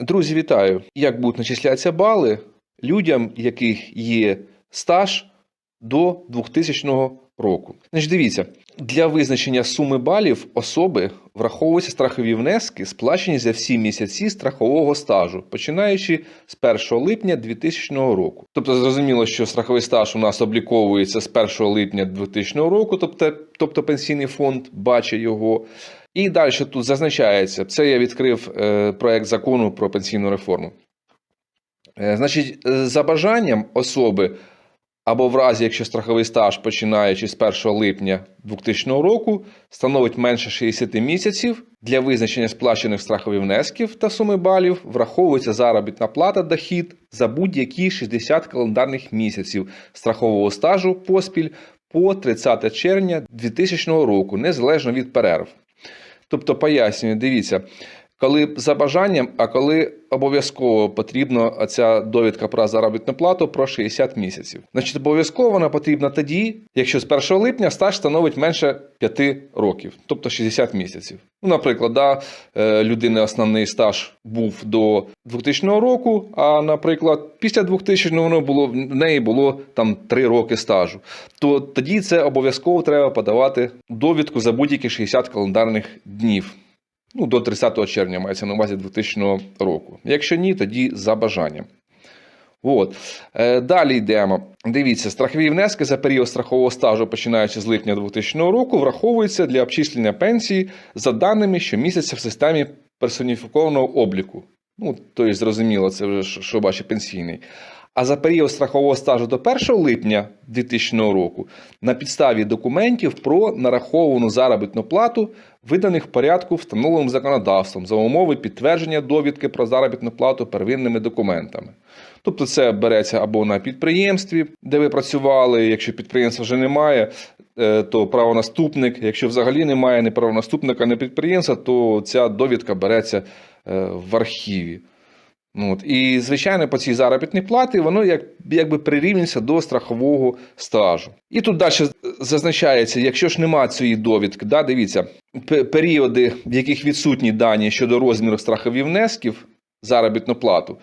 Друзі, вітаю! Як будуть начислятися бали людям, яких є стаж до 2000 року? Значить, дивіться, для визначення суми балів особи враховуються страхові внески, сплачені за всі місяці страхового стажу, починаючи з 1 липня 2000 року. Тобто, зрозуміло, що страховий стаж у нас обліковується з 1 липня 2000 року, тобто, тобто пенсійний фонд бачить його. І далі тут зазначається, це я відкрив е, проект закону про пенсійну реформу. Е, значить, е, за бажанням особи, або в разі, якщо страховий стаж, починаючи з 1 липня 2000 року, становить менше 60 місяців, для визначення сплачених страхових внесків та суми балів враховується заробітна плата дохід за будь-які 60 календарних місяців страхового стажу поспіль по 30 червня 2000 року, незалежно від перерв. Тобто, пояснюю, дивіться, коли за бажанням, а коли обов'язково потрібна ця довідка про заробітну плату про 60 місяців. Значить, обов'язково вона потрібна тоді, якщо з 1 липня стаж становить менше 5 років, тобто 60 місяців. Ну, наприклад, да, е, людини основний стаж був до 2000 року, а, наприклад, після 2000 воно було, в неї було там 3 роки стажу. То тоді це обов'язково треба подавати довідку за будь-які 60 календарних днів. Ну, до 30 червня мається на увазі 2000 року. Якщо ні, тоді за бажанням. От. Е, далі йдемо. Дивіться, страхові внески за період страхового стажу, починаючи з липня 2000 року, враховуються для обчислення пенсії за даними щомісяця в системі персоніфікованого обліку. Ну, тобто, зрозуміло, це вже що- бачить пенсійний. А за період страхового стажу до 1 липня 2000 року на підставі документів про нараховану заробітну плату, виданих в порядку, встановленим законодавством за умови підтвердження довідки про заробітну плату первинними документами. Тобто це береться або на підприємстві, де ви працювали. Якщо підприємства вже немає, е, то правонаступник. Якщо взагалі немає ні правонаступника, ні підприємства, то ця довідка береться е, в архіві. Ну, от. І, звичайно, по цій заробітній платі воно як, якби прирівнюється до страхового стажу. І тут далі зазначається, якщо ж немає цієї довідки, да, дивіться, періоди, в яких відсутні дані щодо розміру страхових внесків, заробітну плату,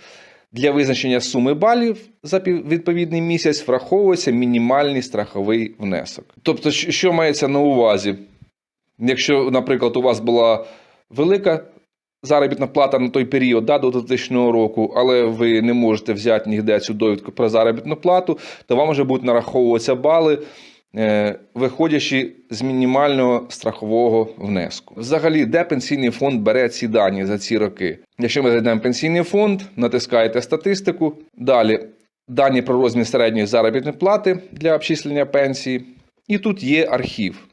для визначення суми балів за відповідний місяць враховується мінімальний страховий внесок. Тобто, що мається на увазі? Якщо, наприклад, у вас була велика заробітна плата на той період да, до 2000 року, але ви не можете взяти ніде цю довідку про заробітну плату, то вам вже будуть нараховуватися бали, е, виходячи з мінімального страхового внеску. Взагалі, де пенсійний фонд бере ці дані за ці роки? Якщо ми зайдемо пенсійний фонд, натискаєте статистику, далі дані про розмір середньої заробітної плати для обчислення пенсії, і тут є архів.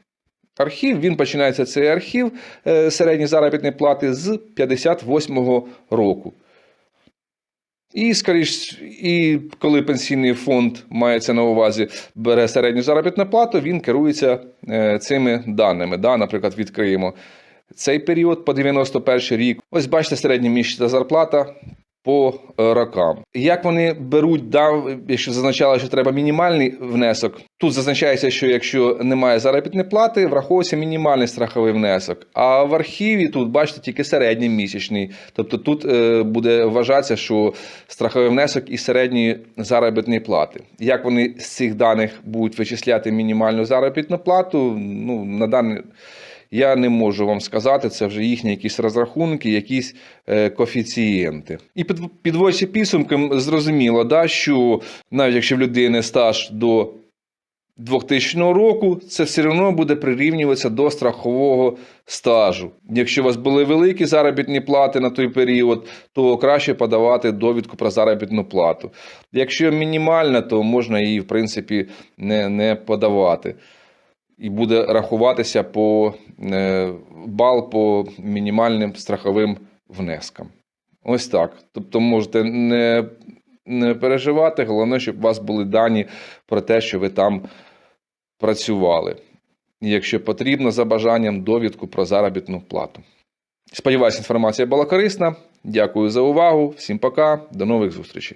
Архів, він починається цей архів е, середньої заробітної плати з 58-го року. І, скоріш, і коли пенсійний фонд мається на увазі, бере середню заробітну плату, він керується е, цими даними. Да? Наприклад, відкриємо цей період по 91 рік. Ось бачите, середня місячна зарплата по е, рокам. Як вони беруть, да, якщо зазначали, що треба мінімальний внесок, тут зазначається, що якщо немає заробітної плати, враховується мінімальний страховий внесок. А в архіві тут бачите тільки середній місячний. Тобто тут е, буде вважатися, що страховий внесок із середньої заробітної плати. Як вони з цих даних будуть вичисляти мінімальну заробітну плату, ну на даний я не можу вам сказати, це вже їхні якісь розрахунки, якісь е, коефіцієнти. І під, підводячи підсумки, зрозуміло, да, що навіть якщо в людини стаж до 2000 року, це все одно буде прирівнюватися до страхового стажу. Якщо у вас були великі заробітні плати на той період, то краще подавати довідку про заробітну плату. Якщо мінімальна, то можна її, в принципі, не, не подавати і буде рахуватися по е, бал по мінімальним страховим внескам. Ось так. Тобто можете не, не переживати, головне, щоб у вас були дані про те, що ви там працювали. І якщо потрібно, за бажанням довідку про заробітну плату. Сподіваюсь, інформація була корисна. Дякую за увагу. Всім пока, до нових зустрічей.